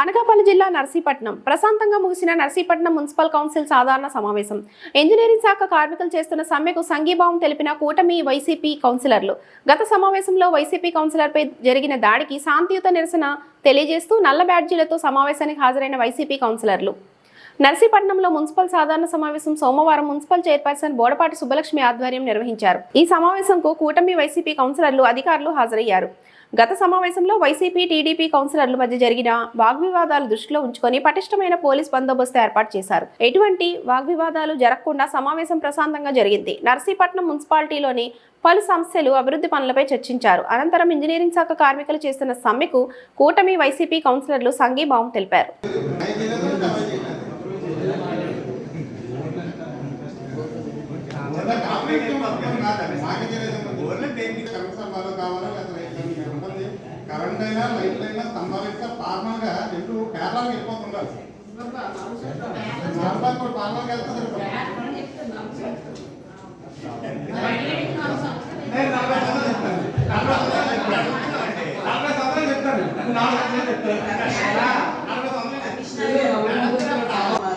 అనకాపల్లి జిల్లా నర్సీపట్నం. ప్రశాంతంగా ముగిసిన నర్సీపట్నం మున్సిపల్ కౌన్సిల్ సాధారణ సమావేశం. ఇంజనీరింగ్ శాఖ కార్మికులు చేస్తున్న సమ్మెకు సంఘీభావం తెలిపిన కూటమి వైసీపీ కౌన్సిలర్లు. గత సమావేశంలో వైసీపీ కౌన్సిలర్పై జరిగిన దాడికి శాంతియుత నిరసన తెలియజేస్తూ నల్ల బ్యాడ్జీలతో సమావేశానికి హాజరైన వైసీపీ కౌన్సిలర్లు. నర్సీపట్నంలో మున్సిపల్ సాధారణ సమావేశం సోమవారం మున్సిపల్ చైర్పర్సన్ బోడపాటి సుబ్బలక్ష్మి ఆధ్వర్యం నిర్వహించారు. ఈ సమావేశంకు కూటమి వైసీపీ కౌన్సిలర్లు అధికారులు హాజరయ్యారు. గత సమావేశంలో వైసీపీ టీడీపీ కౌన్సిలర్ల మధ్య జరిగిన వాగ్వివాదాలు దృష్టిలో ఉంచుకొని పటిష్టమైన పోలీస్ బందోబస్తు ఏర్పాటు చేశారు. ఎటువంటి వాగ్వివాదాలు జరగకుండా సమావేశం ప్రశాంతంగా జరిగింది. నర్సీపట్నం మున్సిపాలిటీలోని పలు సంస్థలు అభివృద్ధి పనులపై చర్చించారు. అనంతరం ఇంజనీరింగ్ శాఖ కార్మికులు చేస్తున్న సమ్మెకు కూటమి వైసీపీ కౌన్సిలర్లు సంఘీభావం తెలిపారు. కరెంట్ అయినా లైట్లు అయినా స్తంభాలు అయితే ఫార్మల్ రెండు పేర్లకు వెళ్ళిపోతుండాలి. నార్మల్ కూడా ఫార్మల్గా చెప్తాను.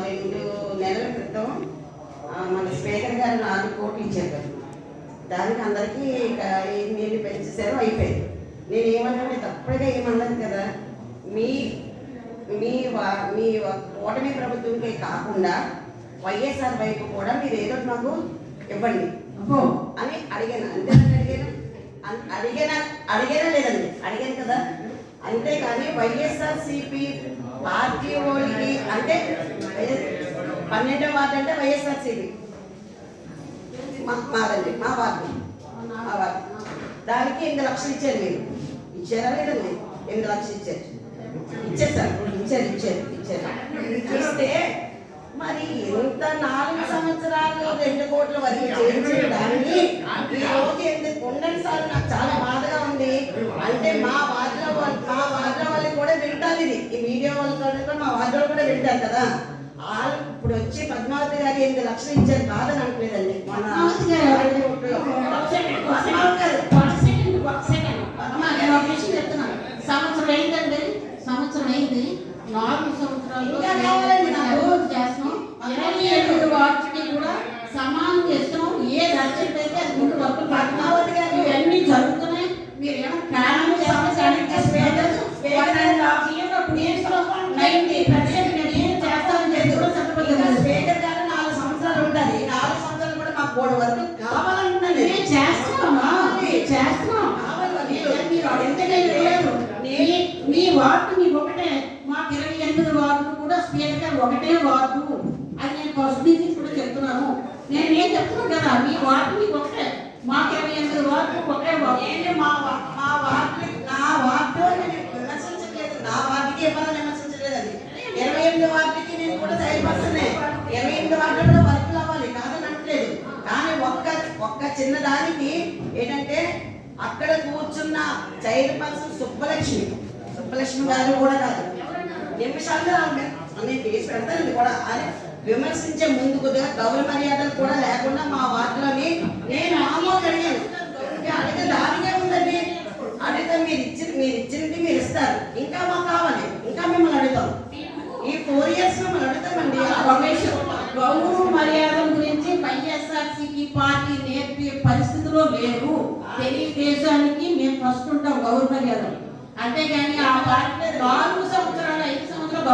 రెండు నెలల క్రితం మన స్పీకర్ గారు నాలుగు కోట్లు ఇచ్చారు దానికి అందరికీ ఇక ఎన్ని ఎన్ని పెంచేసారో అయిపోయింది. నేను ఏమన్నా తప్పుడుగా ఏమన్నాను కదా. మీ మీ వా- మీ ఓటమి ప్రభుత్వంకే కాకుండా వైఎస్ఆర్ వైపు కూడా మీరు ఏదో మాకు ఇవ్వండి. అని అడిగాను. అంతేనా అడిగాను. అడిగానా? అడిగానా లేదండి. అడిగాను కదా. అంతేకాని వైఎస్ఆర్ సిపి పార్టీ వాళ్ళకి అంటే పన్నెండో వార్డు అంటే వైఎస్ఆర్ సిపి. మాదండి. మా వార్డు. మా వార్డు. దానికి ఎనిమిది లక్షలు ఇచ్చారు మీరు. ఇచ్చారా లేదండి ఎనిమిది లక్షలు ఇచ్చారు ఇచ్చేసారు ఇచ్చారు ఇచ్చారు ఇచ్చారు ఇస్తే మరి ఇంత నాలుగు సంవత్సరాలు రెండు కోట్ల వరకు చేయించిన దాన్ని ఈ రోజు ఉండండి సార్ నాకు చాలా బాధగా ఉంది. అంటే మా వార్డులో వాళ్ళ- మా వార్డులో వాళ్ళకి కూడా వింటారు ఇది. ఈ మీడియా వాళ్ళు కూడా మా వార్డులో కూడా వింటారు కదా. వాళ్ళు ఇప్పుడు వచ్చి పద్మావతి గారు ఎనిమిది లక్షలు ఇచ్చారు బాధ అనట్లేదండి. మన పద్మావతి గారు సంవత్సరం అయిందండి. సంవత్సరం అయింది. నాలుగు సంవత్సరాలు చేస్తున్నాం. ఇరవై ఎనిమిది వాటికి కూడా సమానం చేస్తున్నాం. ఏ అర్జెంట్ అయితే అది ముందు వర్క్ పద్మావతి గారు. ఇవన్నీ జరుగుతున్నాయి. మీరు ఏమైనా సమస్య నైన్టీ పర్సెంట్ నేను ఏం చేస్తానని చెప్పి కూడా ఇంకా చట్టబద్ధంగా స్పీకర్ గారు నాలుగు సంవత్సరాలు నాలుగు సంవత్సరాలు కూడా మాకు మూడు వరకు కావాలంటున్నాను. నేను. నేను చేస్తున్నామా? నేను చేస్తున్నాం. కావాలి మరి మీరు అడిగితే లేదు మీ మీ వార్డు మీకు ఒకటే మాకు ఇరవై ఎనిమిది వార్డు కూడా స్పీకర్ గారు ఒకటే వార్డు అని నేను ఫస్ట్ నుంచి కూడా చెప్తున్నాను. నేను ఏం చెప్తున్నాను కదా మీ వార్డు మీకు ఒకటే మాకు ఇరవై ఎనిమిది వార్డు ఒకటే వార్డు. మా మా వార్డు నా వార్డు నేను విమర్శించలేదు నా వార్డుకి విమర్శించలేదు అది. ఇరవై ఎనిమిది వార్డుకి నేను కూడా సరిపడుతున్నాయి ఇరవై ఎనిమిది వార్డులో కూడా వర్కులు అవ్వాలి కాదని అనట్లేదు. కానీ ఒక్క ఒక్క చిన్న దానికి ఏంటంటే అక్కడ కూర్చున్న చైర్పర్సన్ సుబ్బలక్ష్మి సుబ్బలక్ష్మి గారు కూడా కాదు. నిమిషాల్లో ఆమె నేను తీసి పెడతానండి కూడా. అని విమర్శించే ముందు కొద్దిగా గౌరవ మర్యాదలు కూడా లేకుండా మా వార్డులోని నేను మామూలుగా అడిగాను అడిగితే దానికే ఉందండి. అడిగితే మీరు ఇచ్చిన మీరు ఇచ్చినది మీరు ఇస్తారు. ఇంకా మాకు కావాలి. ఇంకా మిమ్మల్ని అడుగుతాం. ఈ ఫోర్ ఇయర్స్ మిమ్మల్ని అడుగుతామండి. గౌరవ మర్యాదల గురించి వైఎస్ఆర్సీపీ పార్టీ నేర్పే పరిస్థితిలో లేరు. తెలుగుదేశానికి మేము ఫస్ట్ ఉంటాం గౌరవ మర్యాదలు. అంతేగాని ఆ పార్టీ నాలుగు సంవత్సరాలు ఐదు సంవత్సరాలు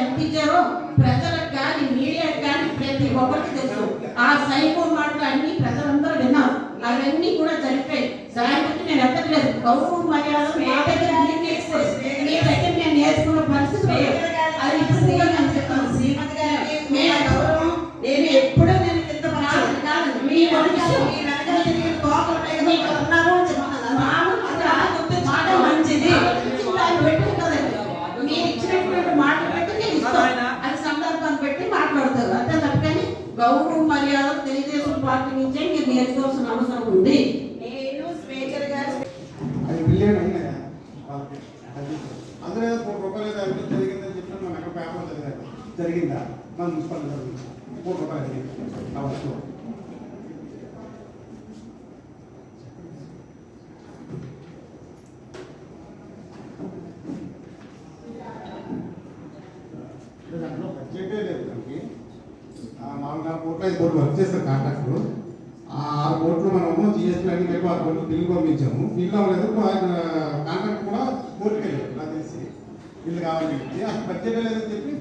ఎంత ఇచ్చారో ప్రజలకు కానీ మీడియాకి కానీ ప్రతి ఒక్కరికి తెలుసు ఆ సైకో మాటలు అన్ని ప్రజలందరూ విన్నారు అవన్నీ కూడా జరిపాయి దాని గురించి నేను ఎత్తట్లేదు గౌరవ మర్యాదలు మా దగ్గర. మీ దగ్గర నేను నేర్చుకున్న పరిస్థితి. అది ఇప్పుడు నేను చెప్తాను శ్రీమతి మీ గౌరవం నేను ఎప్పుడూ నేను కింద. మీ మీ పార్టీ నుంచే మీరు నేర్చుకోవాల్సిన అవసరం ఉంది. నేను గారు అది బిలియన్ అయినాయా అది అందులో కోటి రూపాయలు అభివృద్ధి జరిగిందని చెప్పిన మన ఎక్కడ పేపర్ చదివారు. జరిగిందా? మన మున్సిపల్ జరిగింది? కోటి రూపాయలు జరిగింది ఆ వస్తువు నాలుగు కోట్లు ఐదు కోట్లు వర్క్ చేస్తారు కాంట్రాక్టర్ కోర్టులో మనము జిఎస్టీ అన్ని కలిపి ఆరు కోట్లు బిల్లు పంపించాము. బిల్లు అవ్వలేదు ఆయన కాంట్రాక్ట్ కూడా కోర్టుకి వెళ్ళారు నాకు తెలిసి. బిల్లు కావాలని చెప్పి అసలు బడ్జెట్ లేదని చెప్పి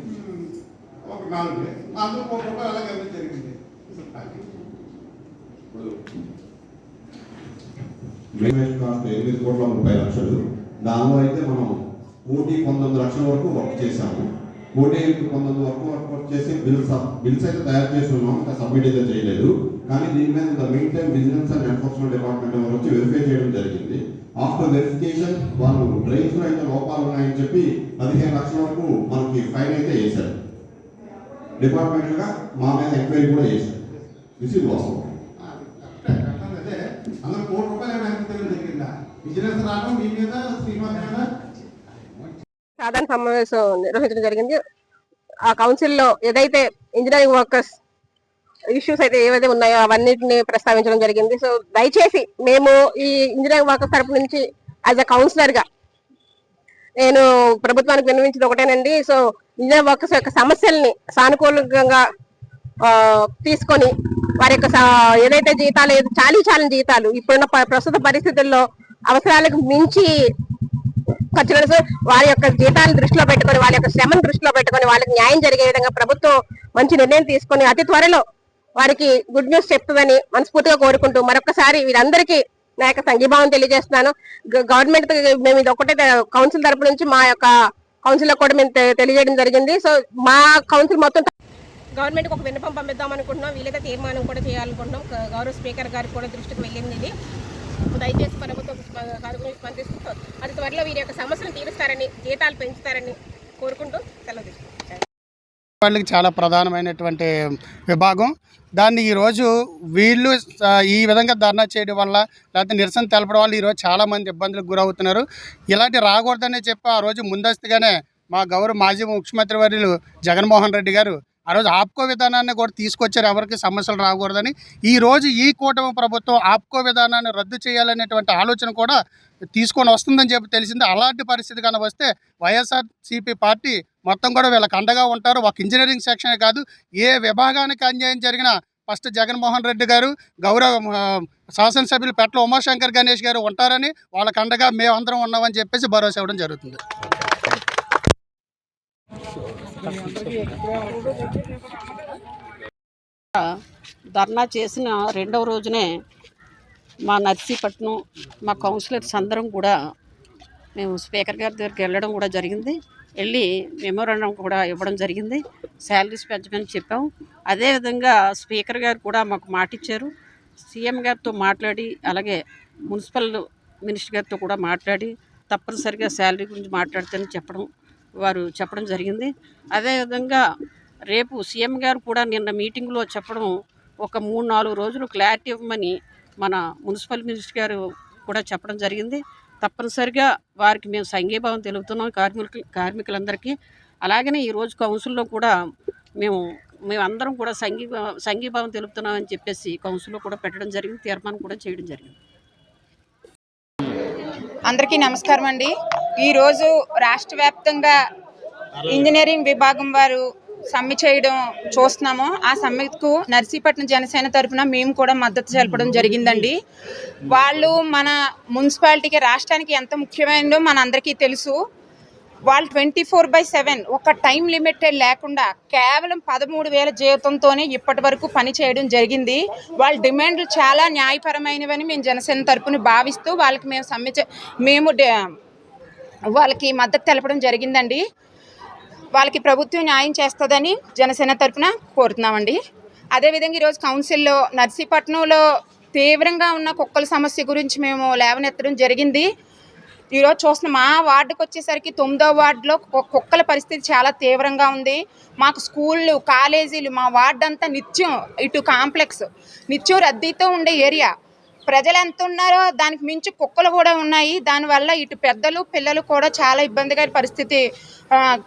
ఒక నాలుగు నాలుగు కోట్ల రూపాయలు అలాగే ఇవ్వడం జరిగింది. కాస్ట్ ఎనిమిది కోట్ల ముప్పై లక్షలు. దానిలో అయితే మనం కోటి పంతొమ్మిది లక్షల వరకు వర్క్ చేశాము. కోటి పంతొమ్మిది వరకు వర్క్ వర్క్ చేసి బిల్స్ బిల్స్ అయితే తయారు చేసి ఉన్నాం ఇంకా సబ్మిట్ అయితే చేయలేదు. కానీ దీని మీద the main time business and enforcement department వారు వచ్చి వెరిఫై చేయడం జరిగింది. ఆఫ్టర్ వెరిఫికేషన్ వాళ్ళు డ్రైన్స్లో అయితే లోపాలు ఉన్నాయని చెప్పి పదిహేను లక్షల వరకు మనకి ఫైన్ అయితే వేశారు. డిపార్ట్మెంట్గా మా మీద ఎంక్వైరీ కూడా చేశారు. దిస్ ఇస్ వాస్తవం అందరూ కోటి రూపాయలు బిజినెస్ రావడం మీ మీద శ్రీమాన్ మీద? సాధారణ సమావేశం నిర్వహించడం జరిగింది. ఆ కౌన్సిల్లో ఏదైతే ఇంజనీరింగ్ వర్కర్స్ ఇష్యూస్ అయితే ఏవైతే ఉన్నాయో అవన్నిటిని ప్రస్తావించడం జరిగింది. సో దయచేసి మేము ఈ ఇంజనీరింగ్ వర్కర్స్ తరపు నుంచి యాజ్ అ కౌన్సిలర్గా నేను ప్రభుత్వానికి విన్నవించింది ఒకటేనండి. సో ఇంజనీరింగ్ వర్కర్స్ యొక్క సమస్యల్ని సానుకూలంగా తీసుకొని వారి యొక్క ఏదైతే జీతాలు చాలీ చాలని జీతాలు ఇప్పుడున్న ప్రస్తుత పరిస్థితుల్లో అవసరాలకు మించి ఖర్చులను వారి యొక్క జీతాన్ని దృష్టిలో పెట్టుకొని వాళ్ళ యొక్క శ్రమను దృష్టిలో పెట్టుకొని వాళ్ళకి న్యాయం జరిగే విధంగా ప్రభుత్వం మంచి నిర్ణయం తీసుకొని అతి త్వరలో వారికి గుడ్ న్యూస్ చెప్తుందని మనస్ఫూర్తిగా కోరుకుంటూ మరొకసారి వీరందరికీ నా యొక్క సంఘీభావం తెలియజేస్తున్నాను. గవర్నమెంట్ మేము ఇది ఒకటే కౌన్సిల్ తరపు నుంచి మా యొక్క కౌన్సిల్లో కూడా మేము తెలియజేయడం జరిగింది. సో మా కౌన్సిల్ మొత్తం గవర్నమెంట్కి ఒక విన్నపం పంపిద్దాం అనుకుంటున్నాం. వీలైతే తీర్మానం కూడా చేయాలనుకుంటున్నాం. గౌరవ స్పీకర్ గారికి కూడా దృష్టికి వెళ్ళింది దయచేసి ప్రభుత్వం స్పందిస్తూ అతి త్వరలో వీరి యొక్క సమస్యలు తీరుస్తారని జీతాలు పెంచుతారని కోరుకుంటూ సెలవు వాళ్ళకి చాలా ప్రధానమైనటువంటి విభాగం. దాన్ని ఈరోజు వీళ్ళు ఈ విధంగా ధర్నా చేయడం వల్ల లేకపోతే నిరసన తెలపడం వల్ల ఈరోజు చాలామంది ఇబ్బందులకు గురవుతున్నారు. ఇలాంటి రాకూడదనే చెప్పి ఆ రోజు ముందస్తుగానే మా గౌరవ మాజీ ముఖ్యమంత్రి వర్యులు జగన్మోహన్ రెడ్డి గారు ఆ రోజు ఆప్కో విధానాన్ని కూడా తీసుకొచ్చారు. ఎవరికి సమస్యలు రాకూడదని. ఈ రోజు ఈ కూటమి ప్రభుత్వం ఆప్కో విధానాన్ని రద్దు చేయాలనేటువంటి ఆలోచన కూడా తీసుకొని వస్తుందని చెప్పి తెలిసింది. అలాంటి పరిస్థితి కనుక వస్తే వైఎస్ఆర్సీపీ పార్టీ మొత్తం కూడా వీళ్ళకి అండగా ఉంటారు. ఒక ఇంజనీరింగ్ సెక్షనే కాదు ఏ విభాగానికి అన్యాయం జరిగినా ఫస్ట్ జగన్మోహన్ రెడ్డి గారు గౌరవ శాసనసభ్యులు పెట్ల ఉమాశంకర్ గణేష్ గారు ఉంటారని వాళ్ళకి అండగా మేమందరం ఉన్నామని చెప్పేసి భరోసా ఇవ్వడం జరుగుతుంది. ధర్నా చేసిన రెండవ రోజునే మా నర్సీపట్నం మా కౌన్సిలర్స్ అందరం కూడా మేము స్పీకర్ గారి దగ్గరికి వెళ్ళడం కూడా జరిగింది. వెళ్ళి మెమోరాండం కూడా ఇవ్వడం జరిగింది. శాలరీస్ పెంచమని చెప్పాం. అదేవిధంగా స్పీకర్ గారు కూడా మాకు మాట ఇచ్చారు. సీఎం గారితో మాట్లాడి అలాగే మున్సిపల్ మినిస్టర్ గారితో కూడా మాట్లాడి తప్పనిసరిగా శాలరీ గురించి మాట్లాడుతానని చెప్పడం వారు చెప్పడం జరిగింది. అదేవిధంగా రేపు సీఎం గారు కూడా నిన్న మీటింగ్లో చెప్పడం ఒక మూడు నాలుగు రోజులు క్లారిటీ ఇవ్వమని మన మున్సిపల్ మినిస్టర్ గారు కూడా చెప్పడం జరిగింది. తప్పనిసరిగా వారికి మేము సంఘీభావం తెలుపుతున్నాం కార్మికులు కార్మికులందరికీ. అలాగనే ఈరోజు కౌన్సిల్లో కూడా మేము మేమందరం కూడా సంఘీభా సంఘీభావం తెలుపుతున్నామని చెప్పేసి కౌన్సిల్లో కూడా పెట్టడం జరిగింది తీర్మానం కూడా చేయడం జరిగింది. అందరికీ నమస్కారం అండి ఈరోజు రాష్ట్ర వ్యాప్తంగా ఇంజనీరింగ్ విభాగం వారు సమ్మె చేయడం చూస్తున్నాము. ఆ సమ్మెకు నర్సీపట్నం జనసేన తరఫున మేము కూడా మద్దతు తెలపడం జరిగిందండి. వాళ్ళు మన మున్సిపాలిటీకి రాష్ట్రానికి ఎంత ముఖ్యమైనదో మన అందరికీ తెలుసు. వాళ్ళు ట్వంటీ ఫోర్ బై సెవెన్ ఒక టైం లిమిటెడ్ లేకుండా కేవలం పదమూడు వేల జీతంతోనే ఇప్పటి వరకు పని చేయడం జరిగింది. వాళ్ళ డిమాండ్లు చాలా న్యాయపరమైనవని మేము జనసేన తరపున భావిస్తూ వాళ్ళకి మేము సమ్మె చే- మేము వాళ్ళకి మద్దతు తెలపడం జరిగిందండి. వాళ్ళకి ప్రభుత్వం న్యాయం చేస్తుందని జనసేన తరపున కోరుతున్నామండి. అదేవిధంగా ఈరోజు కౌన్సిల్లో నర్సీపట్నంలో తీవ్రంగా ఉన్న కుక్కల సమస్య గురించి మేము లేవనెత్తడం జరిగింది. ఈరోజు చూస్తున్న మా వార్డుకు వచ్చేసరికి తొమ్మిదో వార్డులో కు- కుక్కల పరిస్థితి చాలా తీవ్రంగా ఉంది. మాకు స్కూళ్ళు కాలేజీలు మా వార్డు అంతా నిత్యం ఇటు కాంప్లెక్స్ నిత్యం రద్దీతో ఉండే ఏరియా. ప్రజలు ఎంత ఉన్నారో దానికి మించి కుక్కలు కూడా ఉన్నాయి. దానివల్ల ఇటు పెద్దలు పిల్లలు కూడా చాలా ఇబ్బందికర పరిస్థితి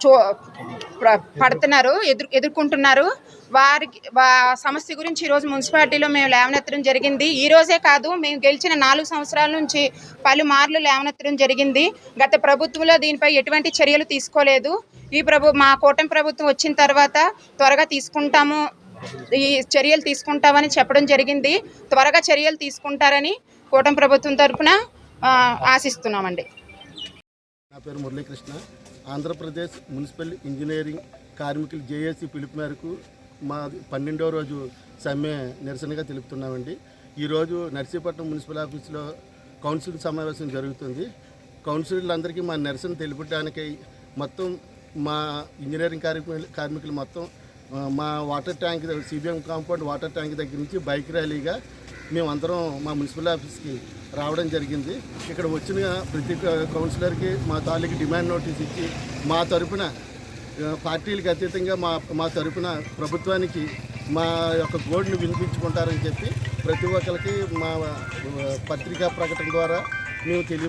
చూ పడుతున్నారు ఎదురు ఎదుర్కొంటున్నారు. వారికి వా సమస్య గురించి ఈరోజు మున్సిపాలిటీలో మేము లేవనెత్తడం జరిగింది. ఈ రోజే కాదు మేము గెలిచిన నాలుగు సంవత్సరాల నుంచి పలుమార్లు లేవనెత్తడం జరిగింది. గత ప్రభుత్వంలో దీనిపై ఎటువంటి చర్యలు తీసుకోలేదు. ఈ ప్రభు మా కూటమి ప్రభుత్వం వచ్చిన తర్వాత త్వరగా తీసుకుంటాము ఈ చర్యలు తీసుకుంటామని చెప్పడం జరిగింది. త్వరగా చర్యలు తీసుకుంటారని కూటమి ప్రభుత్వం తరఫున ఆశిస్తున్నామండి. నా పేరు మురళీకృష్ణ. ఆంధ్రప్రదేశ్ మున్సిపల్ ఇంజనీరింగ్ కార్మికులు జేఏసీ పిలుపు మేరకు మా పన్నెండవ రోజు సమ్మె నిరసనగా తెలుపుతున్నామండి. ఈరోజు నర్సీపట్నం మున్సిపల్ ఆఫీస్లో కౌన్సిల్ సమావేశం జరుగుతుంది. కౌన్సిలర్లందరికీ మా నిరసన తెలుపడానికి మొత్తం మా ఇంజనీరింగ్ కార్మికులు కార్మికులు మొత్తం మా water tank CBM compound water tank దగ్గర నుంచి బైక్ ర్యాలీగా మేమందరం మా మున్సిపల్ ఆఫీస్కి రావడం జరిగింది. ఇక్కడ వచ్చిన ప్రతి కౌన్సిలర్కి మా తాలూకు డిమాండ్ నోటీస్ ఇచ్చి మా తరపున పార్టీలకు అతీతంగా మా మా తరపున ప్రభుత్వానికి మా యొక్క గోడును వినిపించుకుంటారని చెప్పి ప్రతి ఒక్కరికి మా పత్రికా ప్రకటన ద్వారా మేము తెలియ